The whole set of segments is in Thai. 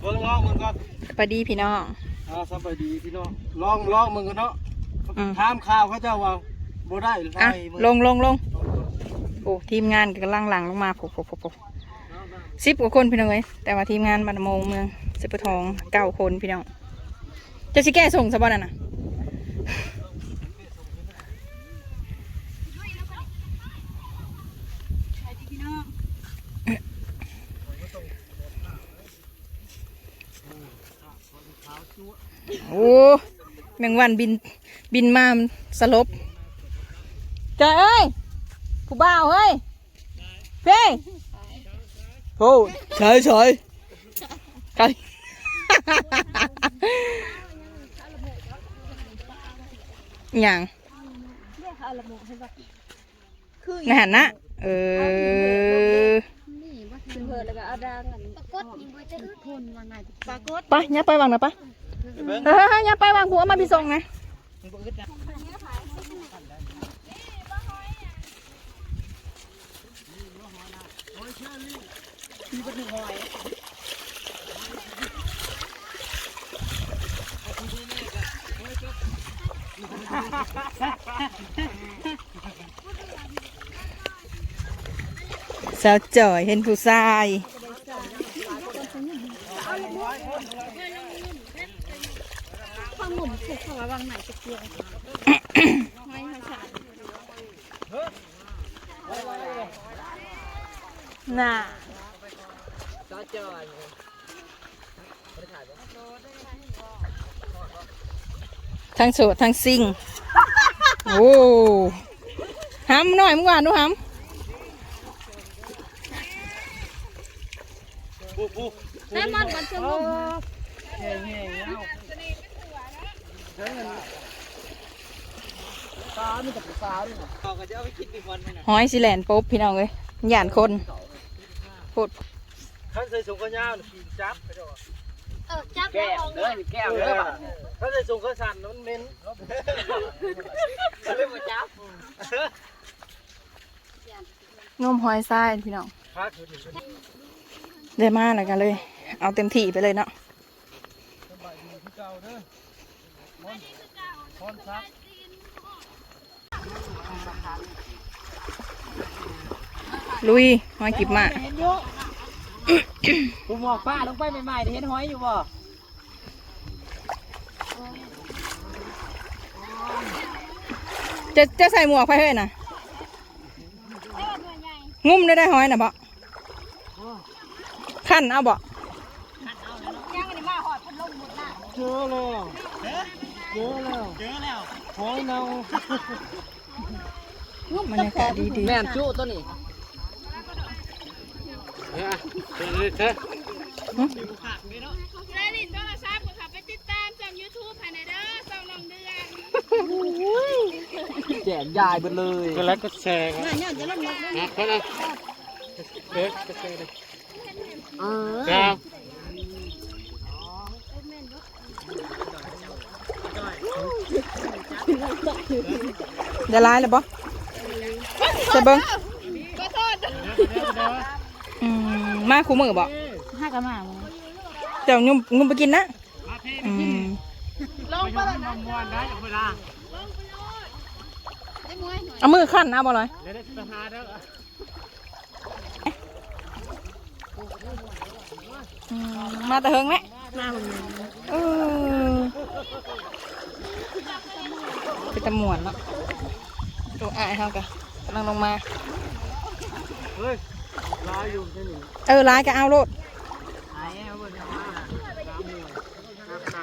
เบิ่งลองมึงก่อนสวัสดีพี่น้อง อ่าสบายดีพี่น้องลองลองมึงกันเนาะอืม ถามข่าวเขาเจ้าว่าบ่ได้ไอะมึงลงลงลงโอ้ทีมงานกำลังหลังลงมาโผล่โผล่โผล่โผล่สิบกว่าคนพี่น้องเอ้ยแต่ว่าทีมงานบันโมงเมืองสิบปะทองเก้าคนพี่น้องจะสิแก้ส่งสะบอนั่นน่ะ โอ้แมงวันบินบินมามันสลบเจ้าเอ้ยผู้บ่าวเฮ้ยเพ่โอ้ใช่ใช่ใครอย่างเรียกเขาละโมให้ว่าคือนะหันนะเออนี่ว่าคือเพิ่นแล้วก็เอาดังอันปรากฏนี่บ่จะอึดทนว่าไงปรากฏไปอย่าไปวางนะปะ เบิ่งเอออย่าไปวางหัวมาพี่ส่งนะสาวจ่อยเห็นผู้ชาย ข้างหมุ นถูกเขาวางไหนตะเกียงไม่ให้ขาดน่ะทั้งโสดทั้งซิงโอ้หำหน่อยมึงหวานดูหปุ๊บปุ๊บแต่มันมันจะงม แง่แง่เงาเบิ่งอัน ตานี่กับตาด้วยนะเขาก็จะเอาไปกินอีกวันนึงำหอยสิแลนปุ๊บพี่น้องเลยหยานคนพูดท่านใส่สูงก็ยาวกินจับไปด้วยเออจับแล้วเอาเงินแก้วเด้อบัดท่านใส่สูงก็สั่นมันเหม็นเรื่องมาจับงมหอยทรายพี่น้องพักอยู่ดิได้มาแล้วกันเลย เอาเต็มที่ไปเลยเนาะ ลุยหอยกิบมาเห็นอยู่ผมบอกป้าลงไปใหม่ๆเห็นหอยอยู่บ่จะจะใส่หมวกไปเฮ้ยนะงุ้มได้ได้หอยนะบ่ขั้นเอาบ่เจอแล้วเจอแล้วเจอแล้วหอยเน่า บรรยากาศดีดีแม่นจุตัวนี้เนี่ยเจอเลยเด้อได้ลินโทรศัพท์ก็ขับไปติดตามช่อง YouTube ภายในเด้อช่องน้องเดือนแจกยายไปเลยก็แล้วก็แชร์ครับเนี่ยจะลงมานะก็นะเด็กก็แชร์เลยเออครับได้ร้ายเลยบ่ จะเบิ้งอืมมาคู่มือบ่ห้ากันมาเดี๋ยวยุ่มงุ้มไปกินนะอืมลงไปแล้วนะมวนได้เวลาได้มวยหน่อยเอามือขั้นเอาบ่เลเดี๋ยวได้ไปหามาแต่เฮงไหมมาเออเป็นตะหมวนเนาะตัวอายเฮากะ กำลังลงมา เฮ้ยลายอยู่ที่นี่เออร้ายก็เอาโลด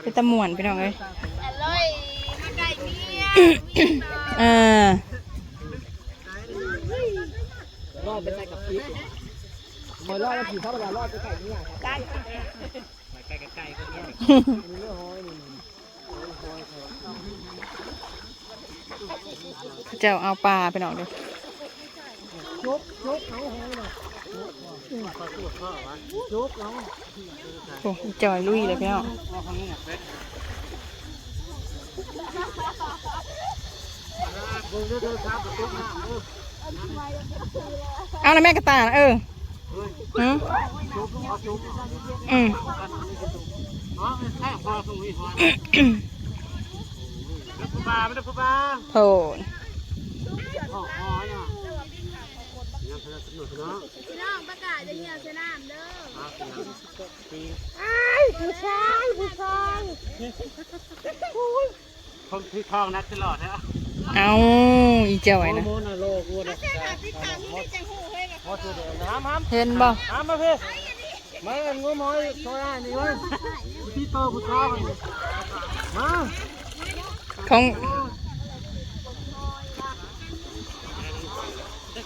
เป็นตะหมวนไปน้องเลยอร่อยมาไก่เมียเออรอดไปใส่กับพริกหอยรอดแล้วผีเข้าไปแล้วรอดไปไก่นี่ไงครับเจ้าเอาปลาไปน้องเด้อโอ้ยจอยลุยเลยพี่น้องเอาละแม่กระตายนะเอออืมอืมอ๋อแค่พอตรงนี้พอแล้วผู้บ่าไม่ได้ผู้บ่าโผอ๋ออ๋อเนี่ย ยังพลังสนุกเนาะพี่น้องประกาศจะเหี่ยวสนามเด้อสนามตีไอ้ผู้ชายผู้ชายคนที่ทองนักตลอดนะเอาอีเจ้าไว้นะโมนาโลกูนะเห็นบ่น้ำมาพี่มาเงินงูมอยโซดานี่ว้ยพี่โตผู้ชายมาของ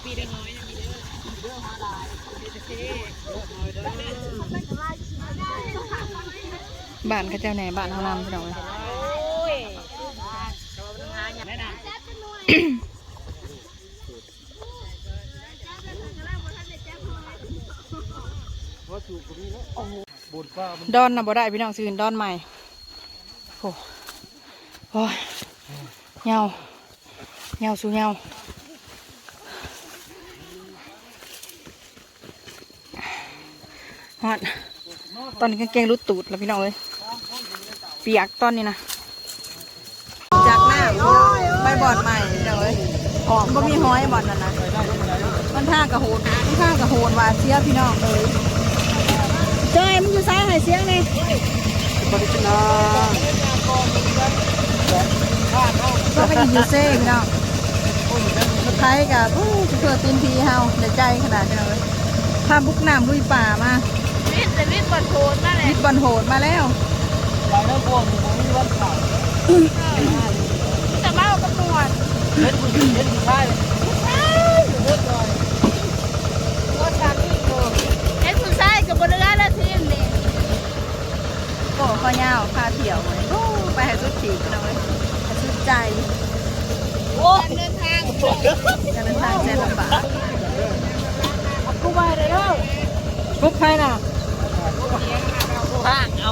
ปีได้น้อย บ้านเขาเจ้าแหนบ้านเฮานำพี่น้องเอ้ยดอนน่ะบ่ได้พี่น้องซื้อดอนใหม่โอ้ยเงาเงาสู้เงา ฮอดตอนนี้กางเกงรุดตูดแล้วพี่น้องเอ้ยเปียกตอนนี้นะจากหน้าพี่น้องไปบอดใหม่พี่น้องเอ้ยอ๋อมันบ่มีห้อยบอดนั่นนะมันท่ากระโหดมันท่ากระโหดว่าเสียพี่น้องเลยเจ้ยมันอยู่ซ้ายหายเสียงนี่บริจนาก็ไปอีกยูเซ่พี่น้องสุดท้ายกับผู้เกิดตีนพีเฮาในใจขนาดนี้เลยพาบุกน้ำลุยป่ามา วิทย์แต่วิทย์บอลโทนมาเลยวิดบอลโหดมาแล้วไปแล้วพวกผมมีวันข่าวแต่มาเอากำนวดเล่นผู้หญิงเล่นผู้ชายเอ็ดคุณชายกับบนเรือแล้วทีมนี่โอ้ข้อยาวพาเที่ยวเลยโอ้ไปให้สุดขีดพี่น้องเลยให้สุดใจการเดินทางการเดินทางแสนลำบากกูไปเลยเด้อปุ๊บใครน่ะ ป้าเอา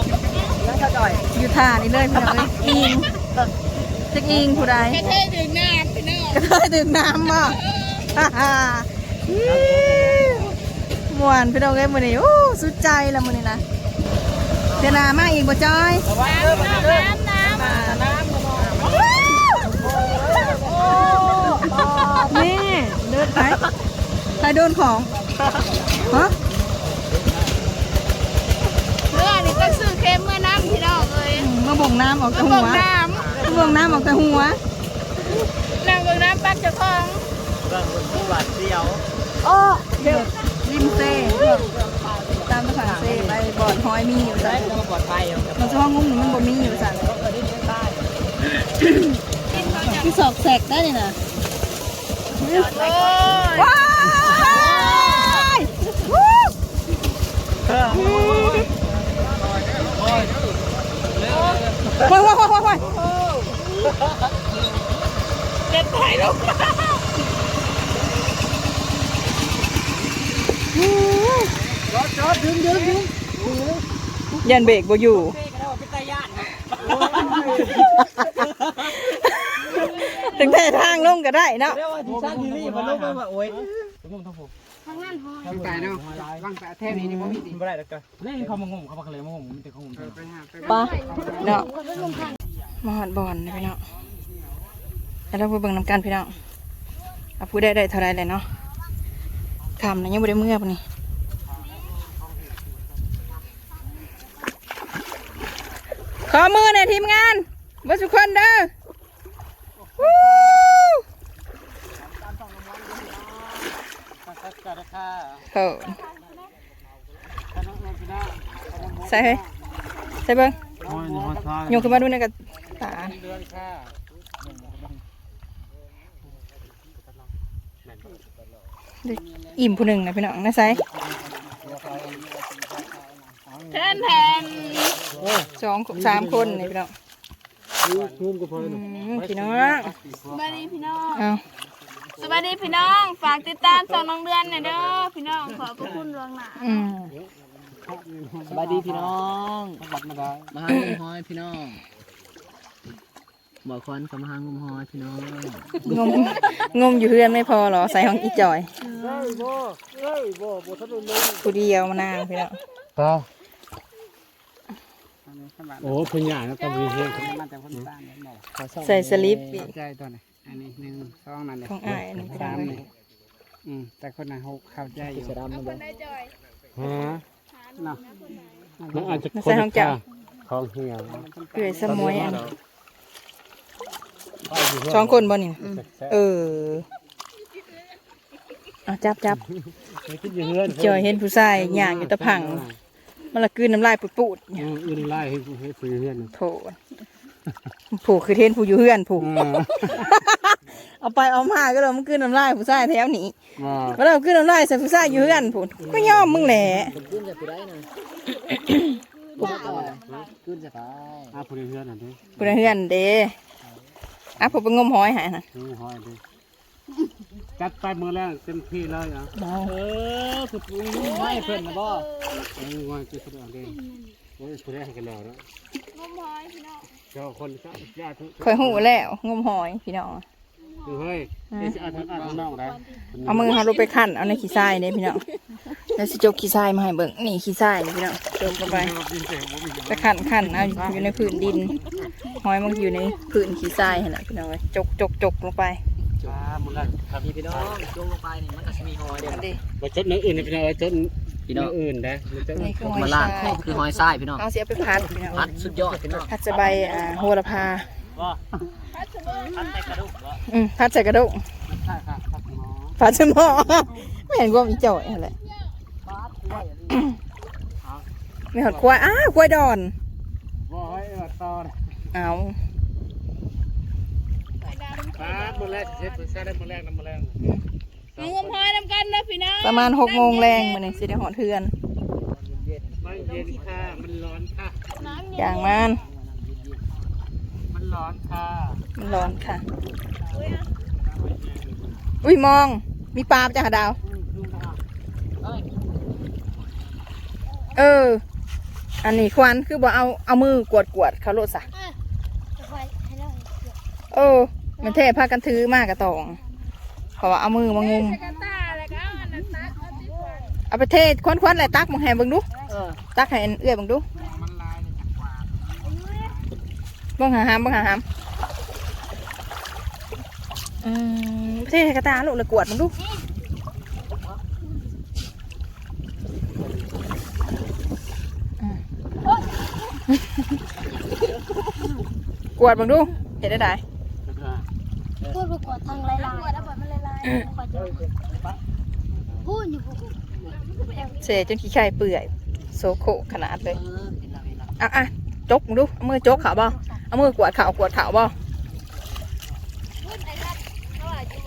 แล้วจะจ่อยอยู่ท่านี่เลยพี่น้องเลยอิงจะอิงผู้ใดกระเทยดึงน้ำพี่น้องก็เลยดื่มน้ำบ่ฮ่าฮ่าอิ๊วม่วนพี่น้องเอ้ยมื้อนี้โอ้สุดใจแล้วมื้อนี้นะเดี๋ยวหนามาอีกบ่จอยระวังเด้อมาเด้อน้ำน้ำมาน้ำมาแม่เดินไปใครโดนของฮะ เรือนี่ก็ซื้อเค็มเมื่อน้ำพี่น้องเลย มาบ่ง น้ำออกก็จากบหัอกวน้บ่งน้ำออกจากหัวำนางบอกน้ำปักเจ้าของเรื่องคนผู้หวาดเดียวโอ้เดี๋ยวริมเซ่ตามไปฝั่งเซ่ไปบ่อนหอยมีอยู่จ้ะก็ปลอดภัยครับมันจะห้องงุ้มหนูมันบ่มีอยู่จ้ะที่สอกแสกได้นี่นะโอ้ยว้ายวู้ เออโอ้ย ว้ายว้ายว้ยโอ้ยเด็ดไปลงมาจอดจอดดึงดึงดึงยันเบรกบ่อยู่ถึงแต่ทางลงก็ได้เนาะเรียกว่าที่สร้างทีรีมันลงไปว่าโอ้ย ผมทั้งผมทางนั้นหอยวางไก่เนาะวางไก่แท่นี้นี่บ่มีสิไม่ได้แล้วกันนี่เขามางงเขามาเลยมางงมันเป็นของผมไปหาไปปะเนาะมาหอดบอลนะพี่เนาะแล้วเราไปเบิ่งน้ำกันพี่เนาะเอาผู้ได้ได้เท่าไรเลยเนาะคำนะยังไม่ได้เมื่อปะนี่ขอมือหน่อยทีมงานวัสุกคนเด้อวู้ กันราคา โหใส่เฮ้ใส่เบิ่งโยกขึ้นมาดูในกระตาอิ่มผู้หนึ่งนะพี่น้องนะไซแทนแทนสองสามคนนี่พี่น้องทุ่มก็พออืมพี่น้องสวัสดีพี่น้องเอา สวัสดีพี่น้อง ฝากติดตามสองน้องเดือนหน่อยเด้อพี่น้องขอบพระคุณดวงหนาอืมสบายดีพี่น้องมาหางมหอยพี่น้องบอกควันกับมาหางมหอยพี่น้องงมงมอยู่เพื่อนไม่พอเหรอใส่ห้องอีจอยเฮ้ยบ่เฮ้ยบ่บ่ทันเลยผู้เดียวมานางพี่น้องเปล่าขนาดโอ้คุณยายแล้วก็มีเฮ็ดมาจากคนบ้านเนี่ยบอกใส่สลิปอีกใจตัวนี้ อันนี้หนึ่งสองนั่นเลยของอ้ายอันนี้สามนี่อืมแต่คนนั้นเขาเข้าใจอยู่เสือดำมันบ่ฮะเนาะมันอาจจะใส่ของเจ้าของเหี่ยวเกลือสมวยอันสองคนบ่นี่เออเอาจับจับไม่คิดอย่างเงื่อนจอยเห็นผู้ชายย่างอยู่ตะพังมันละกลืนน้ำลายปูดๆอืมอื่นไล่ให้ให้คุยเงื่อนโถ ผูกคือเทนผู้อยู่เฮือนผูกอ่าเอาไปเอามาก็เลยมันกลืนน้ำลายผู้ชายแถวนี้ว่ามาเรากลืนน้ำลายใส่ผู้ชายอยู่เฮือนผูกก็ยอมมึงแหละผมขึ้นจะผู้ได้นะผมก็ขึ้นจะไปอาคุยเงื่อนอันนี้ผู้ในเฮือนเด้อะผมไปงมหอยใหายนะนี่หอยดิจัดไปมือแรกเต็มที่เลยอะเออคือปุ้ยไม่เพิ่นนะบ่เออว่าจะสุดยอดเลยโอ้ยคุยให้กันแล้วนะงมหอยพี่น้อง เจ้าคนก็ญาติทุกคอยหูแล้วงมหอยพี่น้องเฮ้ยนี่จะเอาทางอ่านน้องได้เอามือเขาลงไปขันเอาในขี้ทรายเนี่ยพี่น้องแล้วสิจกขี้ทรายมาให้เบิ่งนี่ขี้ทรายนี่พี่น้องจกลงไปไปขันขันเอาอยู่ในพื้นดินหอยมันอยู่ในพื้นขี้ทรายเห็นไหมพี่น้องเอ้ยจกจกจกลงไปจ้ามือแรกครับพี่พี่น้องโจงลงไปนี่มันก็จะมีหอยเด้ออันนี้มาจดเนื้ออื่นนะพี่น้องจด พี่น้องเนื้ออื่นนะมันจะนี่คือหอยมาทลาราดยคือหอยทรายพี่น้องเอาเสียไปพัดพี่น้องพัดสุดยอดพี่น้องพัดสบายอ่าโหระพาพัดใส่กระดูกบ่อืมพัดใส่กระดูกใช่ค่ะครับหมอพัดสมอไม่เห็นว่ามีจ่อยอะไรมีหอดควายอ้าวควายดอนบ่ให้เออต่อเอาครับมือแรกเช็ดมือแรกมือแรกน้ำมือแรกงมหอย นำกันนะพี่น้องประมาณหกโมงแรงมาเนี่ยสิได้หอดเทือนไม่เย็นค่ะมันร้อนค่ะ น้ำอเย็นย่างมันมันร้อนค่ะมันร้อนค่ะ อุ้ยมอง มีปลาจ้ะดาว เออ อันนี้ควันคือบอกเอาเอามือกวดกวดๆเขาโลดสะจะไปให้เราเออมันเทพากันถือมากกระตองเขาว่าเอามือมางมกระตา เอาไปเทควันควันๆเลยตักมึงให้เบิ่งดูเออตักให้เอื้อยเบิ่งดูเบิ่งหาหามเบิ่งหาหามอืมประเทศกระตาลูกเลยกวดมึงดูอืมกวดมึงดู เห็นได้ไดพูดประกวดทางลายลายพูดแล้วมันลายลายพูดอยู่พูด เสจนขี้ไข่เปื่อย โซโคขนาดเลยเออเห็นแล้วเห็นแล้วอะอะจกมึงดูเอามือจกเขาบ่เอามือกวาดเขากวาดเขาบ่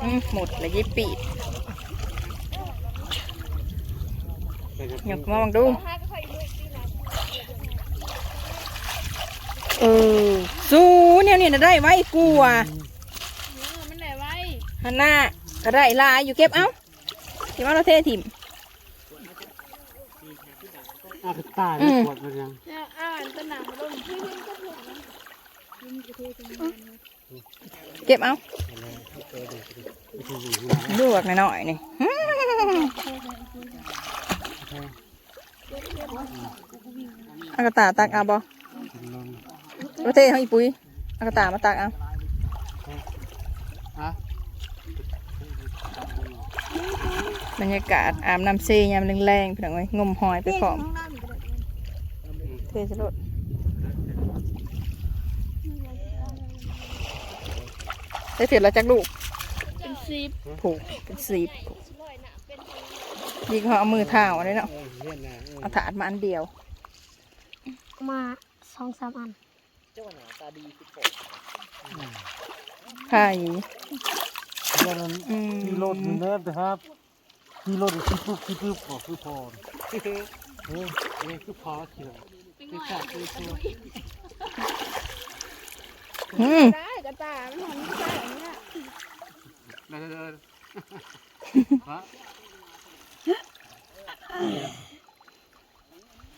อืมหมดเลยยี่ปีดหยกมองดูเออสู้เนี่ยเนี่ยน่ะได้ไว้กลัวมันไหนไว้ฮันน่าก็ได้ลายอยู่เก็บเอ้าที่ว่าเราเทถิ่ม อาตายปวดมันยังเนี่ยอ่านตะหนังลงที่วิ่ก็ถูกนะวิ่งจะเทตรงนั้เก็บเอาลวกหน่อยนี่อืมอากาตาตักเอาบ่ประเทศเขาอีปุ้ยอากาตามาตักเอาบรรยากาศอาบน้ำเซยามแรงๆพี่น้องเอ้ยงมหอยไปพร้อม เทสรดได้เสร็จแล้วจักลูก เป็นซีบผูกเป็นสีบยิงเขาเอามือเท้าเลยเนาะเออเฮียนนะเออเอาถาดมาอันเดียว มาสองสามอันเจ้าหน้าตาดีคือผมไข่แล้วนั้นอืมขี่รถอยู่เนินนะครับขี่รถขี่ปุ๊บขี่ปุ๊บก็คือพอเฮ้ยเฮ้ยคือพอเขียวคือ ขาดคือเขียวอืมได้กระตาไม่หอมไม่ใช่เนี่ยเดินเดินฮะ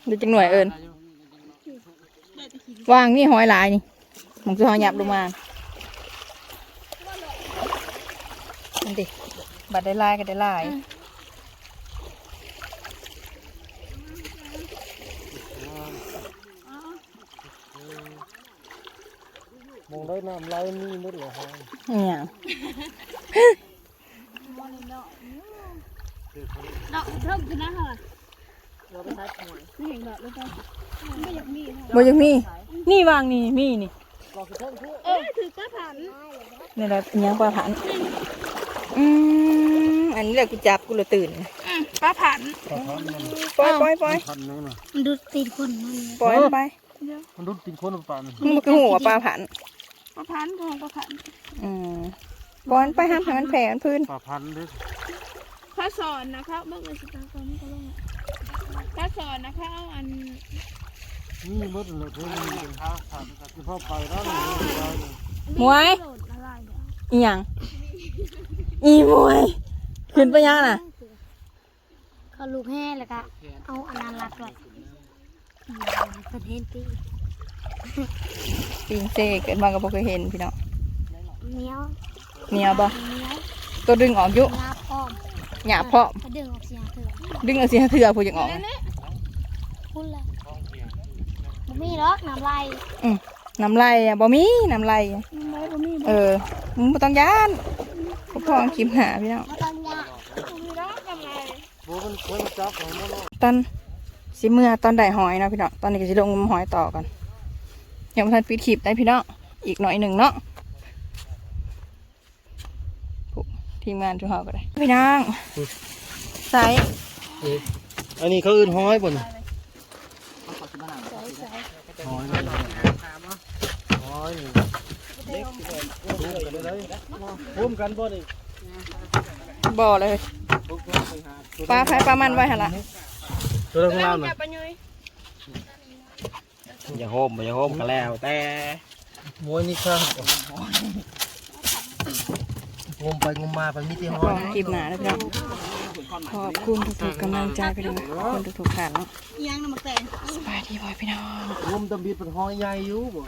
เดูจังหน่วยเอิญวางนี่หอยลายนี่มึงจะหอยหยับลงมาอันดิบัดได้ลายก็ได้ลาย มองได้ น้ำไหลมีมืดเลยฮะเนี่ยดอกเพิ่มขึ้นนะค่ะเราไปใช้หน่วยไม่เห็นดอกเลยจ้ะไม่อยากมีค่ะบ่ยังมี นี่วางนี่มีนี่เออถือป้าผันนี่แหละอิหยังปลาผัน อืมอันนี้แหละกูจับกูเลยตื่นอืมป้าผันปลาพันมันปล่อยปล่อยปล่อยพันนึงนะมันดูตีนคนมันปล่อยมันไปมันรุดกินคนหรือเปล่ามึงบ่คือหัวปลาผัน ป้าผันของป้าผันอืมปล่อยมันไปห้ามให้มันแผ่มันพื้น ปลาพันเด้อพระสอนนะคะเมื่อเงินสตางค์ก่อนนี่ก็ลงพระสอนนะคะเอาอันนี่มืดเลยเพื่อนเป็นข้าวขาดเฉพาะไปแล้วนี่ได้เลยหมวย โหลดอะไรเนี่ยอีหยังอีหมวยขึ้นไปยังน่ะ เขาลูกแห่แล้วก็เอาอันนั้นรัดไว้ประเทศตี ปิงเซเกิดมาก็บ่เคยเห็นพี่น้องเนี้ยวเหนียวบ่เนี้ยวตัวดึงออกอยุงาป้อมหยาบเพาะกระดึงออกเสียงเถื่อนดึงเอาสิเถื่อผู้ยังออกพูดเลยบ่มีหรอกน้ำลายอืมน้ำลายอะบ่มีน้ำลายอะน้ำลายบ่มีเออมึงบ่ต้องย่านพวกพ่อคลิปหาพี่น้องบ่ต้องยากบ่มีหรอกน้ำลายโบมันคนจับของมันตอนสิเมื่อตอนได้หอยเนาะพี่น้องตอนนี้ก็สิลงงมหอยต่อกัน ยังบ่ทันปิดคลิปได้พี่น้องอีกหน่อยหนึ่งเนาะทีมงานจุเฮาก็ได้พี่น้องใส่อันนี้เขาอื่นห้อยบนห้อยห้อยเล็กพุ่มกันบ่นี่บ่เลยปลาไผ่ปลามันไว้หันละตัวข้างล่างน่ะ อย่าโฮมอย่าโฮมกันแล้ว แต่มวยนี่ครับงมไปงมมาไปมีที่ห้ก็อยคลิปหน้าแล้วพี่น้องขอบคุณทุกๆกำลังใจพี่น้องขอบคุณทุกๆท่านเนาะยังน้ำมันแตงสบายดีบ่พี่น้องงมตะบีเป็นห้อยใหญ่อยู่บ่